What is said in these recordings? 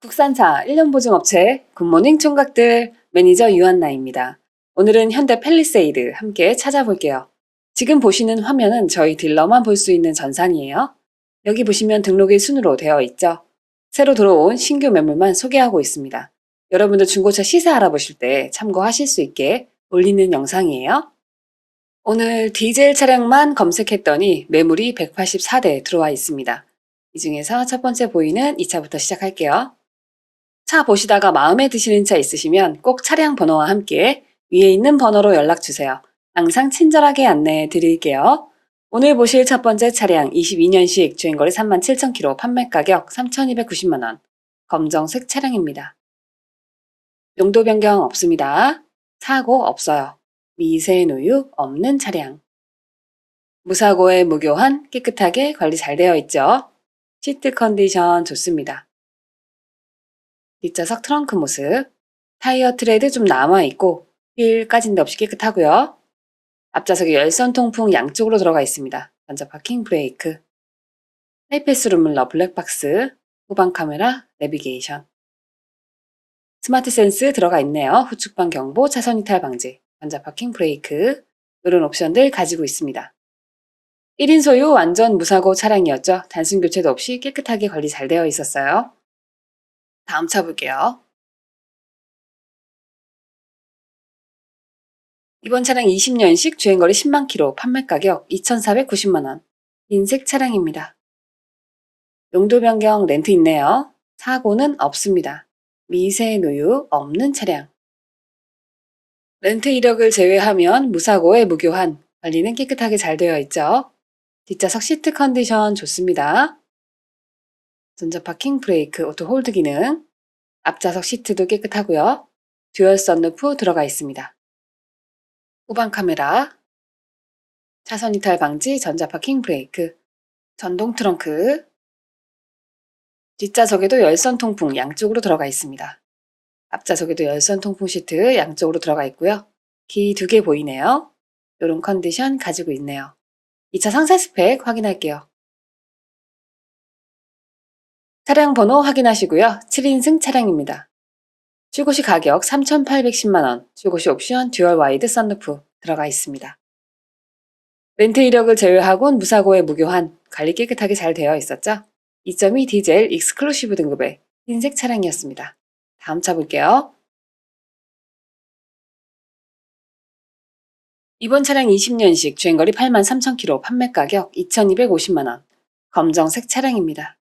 국산차 1년 보증업체 굿모닝 총각들 매니저 유한나입니다. 오늘은 현대 펠리세이드 함께 찾아볼게요. 지금 보시는 화면은 저희 딜러만 볼 수 있는 전산이에요. 여기 보시면 등록일 순으로 되어 있죠. 새로 들어온 신규 매물만 소개하고 있습니다. 여러분들 중고차 시세 알아보실 때 참고하실 수 있게 올리는 영상이에요. 오늘 디젤 차량만 검색했더니 매물이 184대 들어와 있습니다. 이 중에서 첫 번째 보이는 이 차부터 시작할게요. 차 보시다가 마음에 드시는 차 있으시면 꼭 차량 번호와 함께 위에 있는 번호로 연락 주세요. 항상 친절하게 안내해 드릴게요. 오늘 보실 첫 번째 차량 22년식 주행거리 37,000km 판매 가격 3,290만원. 검정색 차량입니다. 용도 변경 없습니다. 사고 없어요. 미세 누유 없는 차량. 무사고에 무교한 깨끗하게 관리 잘 되어 있죠. 시트 컨디션 좋습니다. 뒷좌석 트렁크 모습. 타이어 트레드 좀 남아있고 휠 까진 데 없이 깨끗하고요. 앞좌석에 열선 통풍 양쪽으로 들어가 있습니다. 먼저 파킹 브레이크. 하이패스 룸물러 블랙박스. 후방 카메라 내비게이션. 스마트 센스 들어가 있네요. 후측방 경보, 차선 이탈 방지, 먼저 파킹 브레이크. 이런 옵션들 가지고 있습니다. 1인 소유 완전 무사고 차량이었죠. 단순 교체도 없이 깨끗하게 관리 잘 되어 있었어요. 다음 차 볼게요. 이번 차량 20년식 주행거리 10만 킬로 판매 가격 2,490만 원. 흰색 차량입니다. 용도 변경 렌트 있네요. 사고는 없습니다. 미세 누유 없는 차량. 렌트 이력을 제외하면 무사고에 무교한 관리는 깨끗하게 잘 되어 있죠. 뒷좌석 시트 컨디션 좋습니다. 전자 파킹 브레이크 오토 홀드 기능. 앞좌석 시트도 깨끗하고요. 듀얼 썬루프 들어가 있습니다. 후방 카메라. 차선 이탈 방지 전자 파킹 브레이크. 전동 트렁크. 뒷좌석에도 열선 통풍 양쪽으로 들어가 있습니다. 앞좌석에도 열선 통풍 시트 양쪽으로 들어가 있고요. 키두개 보이네요. 이런 컨디션 가지고 있네요. 2차 상세 스펙 확인할게요. 차량 번호 확인하시고요. 7인승 차량입니다. 출고시 가격 3,810만원, 출고시 옵션 듀얼 와이드 썬루프 들어가 있습니다. 렌트 이력을 제외하곤 무사고에 무교한 관리 깨끗하게 잘 되어 있었죠. 2.2 디젤 익스클루시브 등급의 흰색 차량이었습니다. 다음 차 볼게요. 이번 차량 20년식 주행거리 83,000km 판매 가격 2,250만원. 검정색 차량입니다.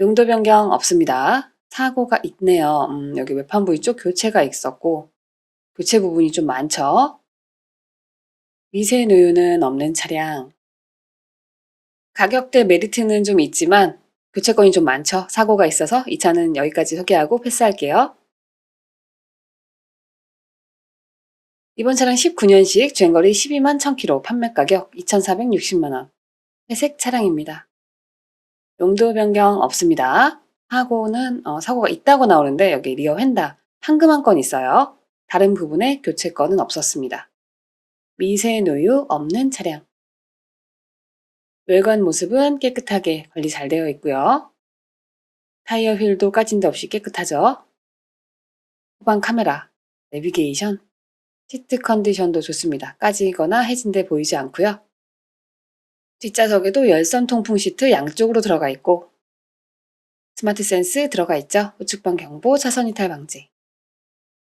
용도 변경 없습니다. 사고가 있네요. 음, 여기 외판부 이쪽 교체가 있었고 교체 부분이 좀 많죠. 미세 누유는 없는 차량. 가격대 메리트는 좀 있지만 교체권이 좀 많죠. 사고가 있어서 이 차는 여기까지 소개하고 패스할게요. 이번 차량 19년식 주행거리 12만 1000km 판매 가격 2,460만원. 회색 차량입니다. 용도 변경 없습니다. 사고는 어, 사고가 있다고 나오는데 여기 리어 휀다 황금 한 건 있어요. 다른 부분에 교체권은 없었습니다. 미세 누유 없는 차량. 외관 모습은 깨끗하게 관리 잘 되어 있고요. 타이어 휠도 까진 데 없이 깨끗하죠. 후방 카메라, 내비게이션, 시트 컨디션도 좋습니다. 까지거나 해진 데 보이지 않고요. 뒷좌석에도 열선 통풍 시트 양쪽으로 들어가 있고 스마트 센스 들어가 있죠. 우측방 경보, 차선 이탈 방지.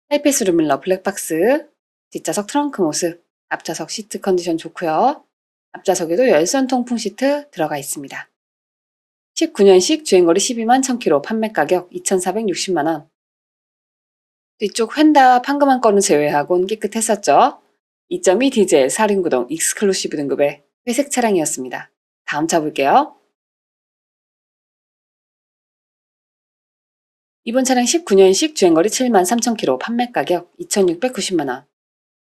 하이패스 루밀러 블랙박스, 뒷좌석 트렁크 모습, 앞좌석 시트 컨디션 좋고요. 앞좌석에도 열선 통풍 시트 들어가 있습니다. 19년식 주행거리 12만 1000km 판매 가격 2,460만원. 뒤쪽 휀다 판금한 건은 제외하곤 깨끗했었죠. 2.2 디젤 4륜구동 익스클루시브 등급의 회색 차량이었습니다. 다음 차 볼게요. 이번 차량 19년식 주행거리 7만 3,000km 판매 가격 2,690만 원.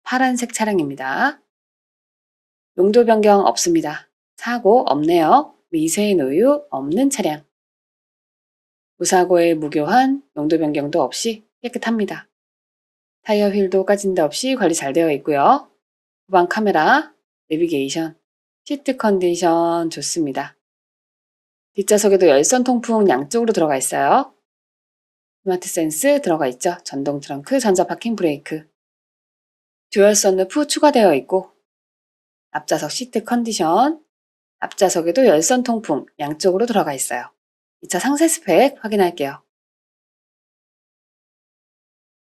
파란색 차량입니다. 용도 변경 없습니다. 사고 없네요. 미세 노유 없는 차량. 무사고에 무교한 용도 변경도 없이 깨끗합니다. 타이어 휠도 까진 데 없이 관리 잘 되어 있고요. 후방 카메라, 내비게이션, 시트 컨디션 좋습니다. 뒷좌석에도 열선 통풍 양쪽으로 들어가 있어요. 스마트 센스 들어가 있죠. 전동 트렁크, 전자 파킹 브레이크. 듀얼 선루프 추가되어 있고 앞좌석 시트 컨디션, 앞좌석에도 열선 통풍 양쪽으로 들어가 있어요. 이차 상세 스펙 확인할게요.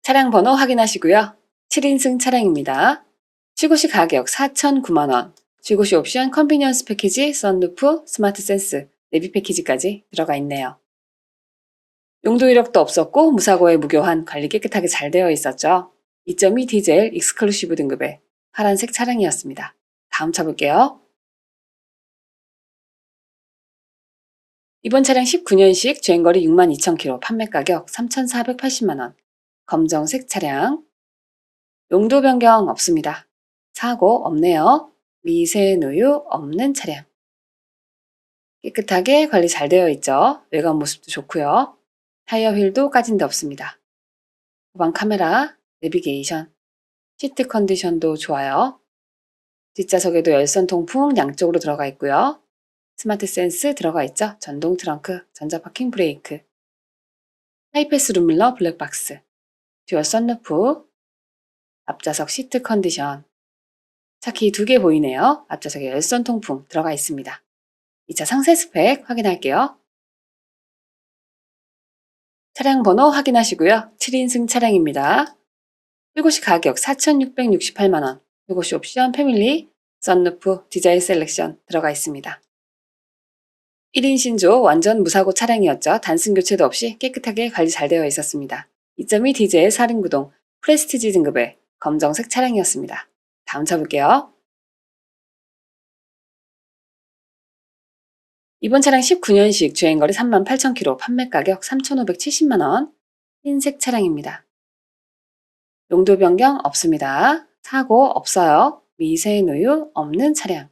차량 번호 확인하시고요. 7인승 차량입니다. 출고시 가격 4,009만원, 출고시 옵션 컨비니언스 패키지, 썬루프, 스마트 센스, 내비 패키지까지 들어가 있네요. 용도 이력도 없었고 무사고에 무교환 관리 깨끗하게 잘 되어 있었죠. 2.2 디젤 익스클루시브 등급의 파란색 차량이었습니다. 다음 차 볼게요. 이번 차량 19년식 주행거리 62,000km 판매 가격 3,480만원 검정색 차량 용도 변경 없습니다. 사고 없네요. 미세 누유 없는 차량 깨끗하게 관리 잘 되어 있죠. 외관 모습도 좋고요. 타이어 휠도 까진 데 없습니다. 후방 카메라, 내비게이션, 시트 컨디션도 좋아요. 뒷좌석에도 열선 통풍 양쪽으로 들어가 있고요. 스마트 센스 들어가 있죠. 전동 트렁크, 전자 파킹 브레이크, 하이패스 룸밀러 블랙박스, 듀얼 썬루프, 앞좌석 시트 컨디션, 차키 두 개 보이네요. 앞좌석에 열선 통풍 들어가 있습니다. 2차 상세 스펙 확인할게요. 차량 번호 확인하시고요. 7인승 차량입니다. 이곳이 가격 4,668만원, 이곳이 옵션 패밀리, 썬루프, 디자인 셀렉션 들어가 있습니다. 1인 신조 완전 무사고 차량이었죠. 단순 교체도 없이 깨끗하게 관리 잘 되어 있었습니다. 2.2 디젤 사륜구동 프레스티지 등급의 검정색 차량이었습니다. 다음 차 볼게요. 이번 차량 19년식 주행거리 38,000km 판매 가격 3,570만원 흰색 차량입니다. 용도 변경 없습니다. 사고 없어요. 미세 누유 없는 차량.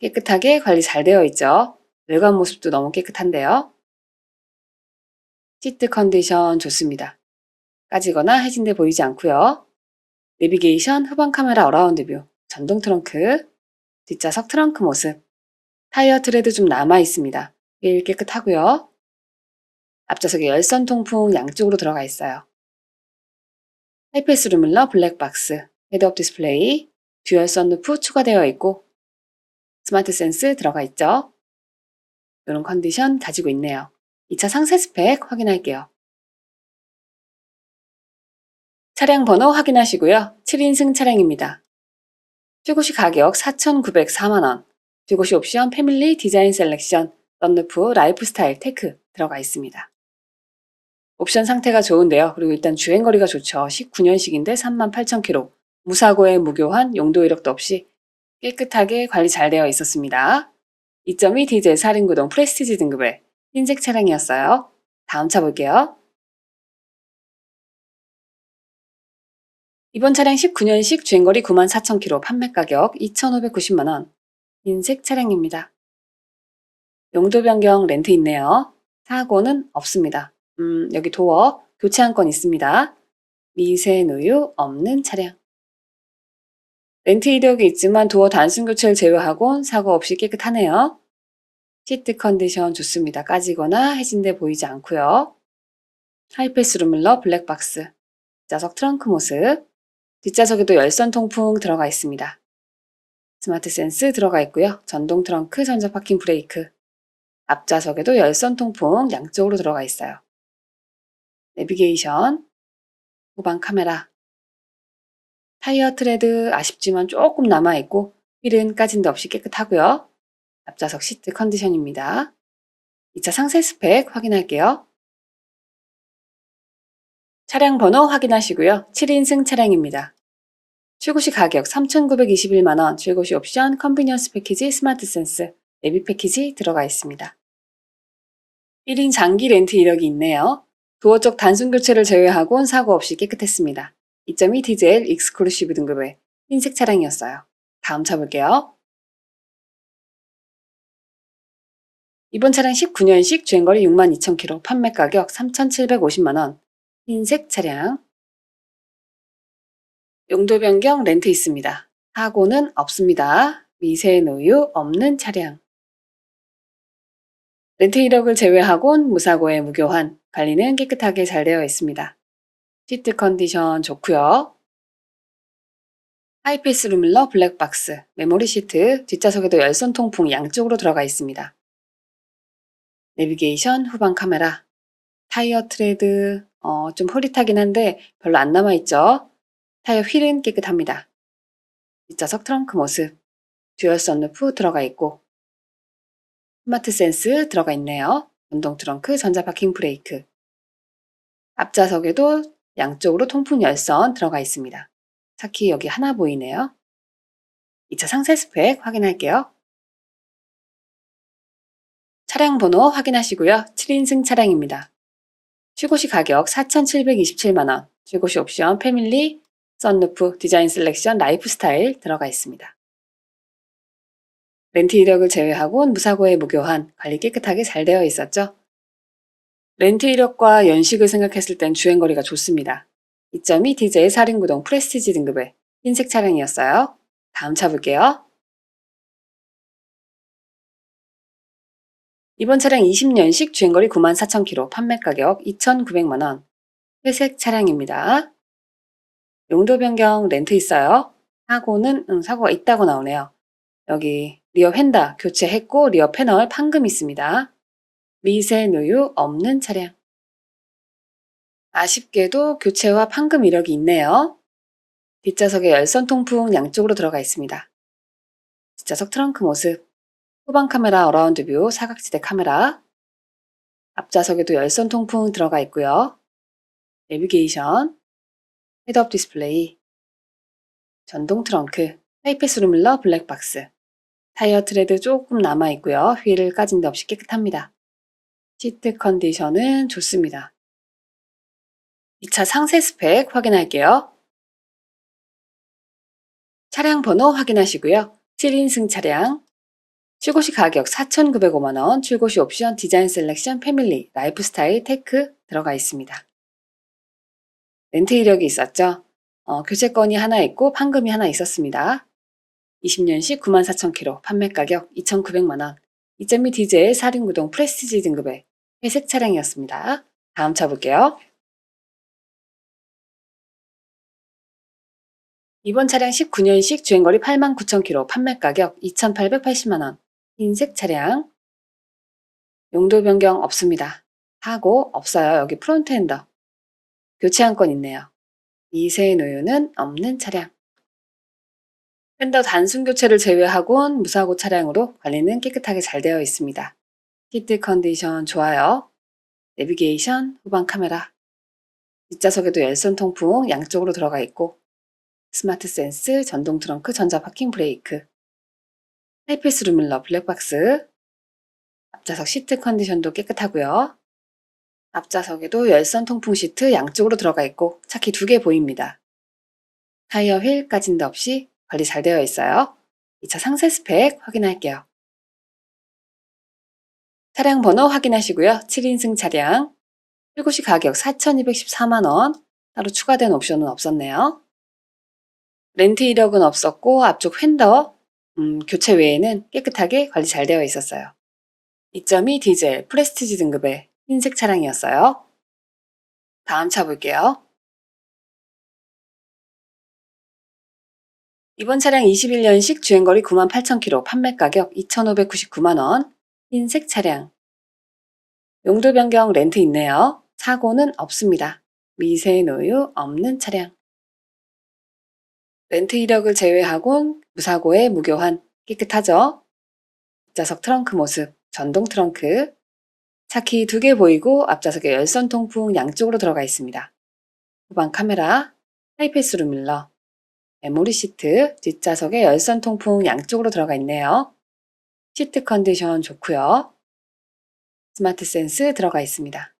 깨끗하게 관리 잘 되어 있죠. 외관 모습도 너무 깨끗한데요. 시트 컨디션 좋습니다. 까지거나 해진돼 보이지 않고요. 내비게이션, 후방 카메라 어라운드 뷰, 전동 트렁크, 뒷좌석 트렁크 모습, 타이어 트레드 좀 남아 있습니다. 휠 깨끗하고요. 앞좌석에 열선 통풍 양쪽으로 들어가 있어요. 하이패스 루밀러 블랙박스, 헤드업 디스플레이, 듀얼 썬루프 추가되어 있고 스마트 센스 들어가 있죠. 이런 컨디션 가지고 있네요. 2차 상세 스펙 확인할게요. 차량 번호 확인하시고요. 7인승 차량입니다. 출고시 가격 4,904만원, 출고시 옵션 패밀리 디자인 셀렉션, 썬루프 라이프 스타일 테크 들어가 있습니다. 옵션 상태가 좋은데요. 그리고 일단 주행거리가 좋죠. 19년식인데 38,000km. 무사고에 무교환, 용도 이력도 없이 깨끗하게 관리 잘 되어 있었습니다. 2.2 디젤 사륜구동 프레스티지 등급의 흰색 차량이었어요. 다음 차 볼게요. 이번 차량 19년식 주행거리 94,000km 판매 가격 2,590만원 흰색 차량입니다. 용도 변경 렌트 있네요. 사고는 없습니다. 음, 여기 도어 교체 한 건 있습니다. 미세 누유 없는 차량. 렌트 이력이 있지만 도어 단순 교체를 제외하곤 사고 없이 깨끗하네요. 시트 컨디션 좋습니다. 까지거나 해진돼 보이지 않고요. 하이패스 루밀러 블랙박스, 뒷좌석 트렁크 모습, 뒷좌석에도 열선 통풍 들어가 있습니다. 스마트 센스 들어가 있고요. 전동 트렁크, 전자 파킹 브레이크, 앞좌석에도 열선 통풍 양쪽으로 들어가 있어요. 내비게이션, 후방 카메라, 타이어 트레드 아쉽지만 조금 남아있고 휠은 까진 데 없이 깨끗하고요. 앞좌석 시트 컨디션입니다. 2차 상세 스펙 확인할게요. 차량 번호 확인하시고요. 7인승 차량입니다. 출고시 가격 3,921만원, 출고시 옵션, 컨비니언스 패키지, 스마트 센스, 내비 패키지 들어가 있습니다. 1인 장기 렌트 이력이 있네요. 도어 쪽 단순 교체를 제외하곤 사고 없이 깨끗했습니다. 2.2 디젤 익스클루시브 등급의 흰색 차량이었어요. 다음 차 볼게요. 이번 차량 19년식 주행거리 62,000km, 판매 가격 3,750만원, 흰색 차량. 용도 변경 렌트 있습니다. 사고는 없습니다. 미세 노유 없는 차량. 렌트 이력을 제외하곤 무사고의 무교환, 관리는 깨끗하게 잘 되어 있습니다. 시트 컨디션 좋고요. 하이패스 루밀러 블랙박스, 메모리 시트, 뒷좌석에도 열선 통풍 양쪽으로 들어가 있습니다. 내비게이션, 후방 카메라, 타이어 트레드, 어, 좀 흐릿하긴 한데 별로 안 남아있죠? 타이어 휠은 깨끗합니다. 뒷좌석 트렁크 모습, 듀얼 썬루프 들어가 있고, 스마트 센스 들어가 있네요. 전동 트렁크, 전자 파킹 브레이크. 앞좌석에도 양쪽으로 통풍 열선 들어가 있습니다. 차키 여기 하나 보이네요. 2차 상세 스펙 확인할게요. 차량 번호 확인하시고요. 7인승 차량입니다. 출고시 가격 4,727만원, 출고시 옵션 패밀리, 썬루프, 디자인 셀렉션, 라이프 스타일 들어가 있습니다. 렌트 이력을 제외하고는 무사고의 무교환, 관리 깨끗하게 잘 되어 있었죠. 렌트 이력과 연식을 생각했을 땐 주행거리가 좋습니다. 이점이 디젤 4륜구동 프레스티지 등급의 흰색 차량이었어요. 다음 차 볼게요. 이번 차량 20년식 주행거리 94,000km, 판매 가격 2,900만원. 회색 차량입니다. 용도 변경 렌트 있어요. 사고는 음, 사고가 있다고 나오네요. 여기 리어 휀다 교체했고 리어 패널 판금 있습니다. 미세 누유 없는 차량. 아쉽게도 교체와 판금 이력이 있네요. 뒷좌석에 열선 통풍 양쪽으로 들어가 있습니다. 뒷좌석 트렁크 모습, 후방 카메라 어라운드 뷰 사각지대 카메라, 앞좌석에도 열선 통풍 들어가 있고요. 내비게이션, 헤드업 디스플레이, 전동 트렁크, 하이패스 루밀러 블랙박스, 타이어 트레드 조금 남아 있고요. 휠을 까진 데 없이 깨끗합니다. 시트 컨디션은 좋습니다. 2차 상세 스펙 확인할게요. 차량 번호 확인하시고요. 7인승 차량, 출고시 가격 4,905만원, 출고시 옵션 디자인 셀렉션 패밀리, 라이프 스타일 테크 들어가 있습니다. 렌트 이력이 있었죠? 어, 교체건이 하나 있고 판금이 하나 있었습니다. 20년식 94,000km, 판매 가격 2,900만원, 2.2 디젤 4륜구동 프레스티지 등급의 회색 차량이었습니다. 다음 차 볼게요. 이번 차량 19년식 주행거리 89,000km, 판매 가격 2,880만원, 흰색 차량. 용도 변경 없습니다. 사고 없어요. 여기 프론트 핸더. 교체 한 건 있네요. 미세 노유는 없는 차량. 핸더 단순 교체를 제외하곤 무사고 차량으로 관리는 깨끗하게 잘 되어 있습니다. 시트 컨디션 좋아요. 내비게이션, 후방 카메라. 뒷좌석에도 열선 통풍 양쪽으로 들어가 있고 스마트 센스, 전동 트렁크, 전자 파킹 브레이크, 하이패스 루밀러 블랙박스, 앞좌석 시트 컨디션도 깨끗하고요. 앞좌석에도 열선 통풍 시트 양쪽으로 들어가 있고 차키 두 개 보입니다. 타이어 휠 까진 데 없이 관리 잘 되어 있어요. 2차 상세 스펙 확인할게요. 차량 번호 확인하시고요. 7인승 차량, 출고시 가격 4,214만원, 따로 추가된 옵션은 없었네요. 렌트 이력은 없었고 앞쪽 휀더, 음, 교체 외에는 깨끗하게 관리 잘 되어 있었어요. 2.2 디젤 프레스티지 등급의 흰색 차량이었어요. 다음 차 볼게요. 이번 차량 21년식 주행거리 98,000km, 판매 가격 2,599만원, 흰색 차량. 용도 변경 렌트 있네요. 사고는 없습니다. 미세 노유 없는 차량. 렌트 이력을 제외하곤 무사고의 무교환 깨끗하죠? 뒷좌석 트렁크 모습, 전동 트렁크, 차키 두 개 보이고 앞좌석에 열선 통풍 양쪽으로 들어가 있습니다. 후방 카메라, 하이패스 루밀러, 메모리 시트, 뒷좌석에 열선 통풍 양쪽으로 들어가 있네요. 시트 컨디션 좋고요. 스마트 센스 들어가 있습니다.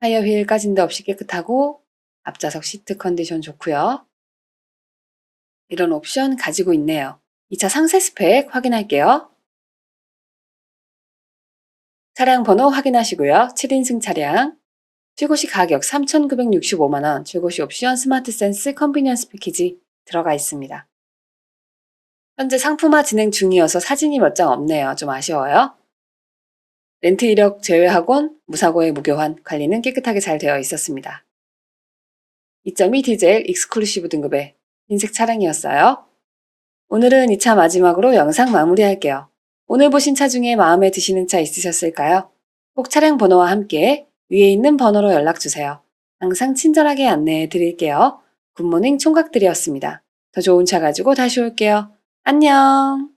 타이어 휠 까진 데 없이 깨끗하고 앞좌석 시트 컨디션 좋고요. 이런 옵션 가지고 있네요. 2차 상세 스펙 확인할게요. 차량 번호 확인하시고요. 7인승 차량. 출고시 가격 3,965만원, 출고시 옵션 스마트 센스 컨비니언스 패키지 들어가 있습니다. 현재 상품화 진행 중이어서 사진이 몇 장 없네요. 좀 아쉬워요. 렌트 이력 제외하곤 무사고의 무교환, 관리는 깨끗하게 잘 되어 있었습니다. 2.2 디젤 익스클루시브 등급의 흰색 차량이었어요. 오늘은 이차 마지막으로 영상 마무리할게요. 오늘 보신 차 중에 마음에 드시는 차 있으셨을까요? 꼭 차량 번호와 함께 위에 있는 번호로 연락주세요. 항상 친절하게 안내해 드릴게요. 굿모닝 총각들이었습니다. 더 좋은 차 가지고 다시 올게요. 안녕!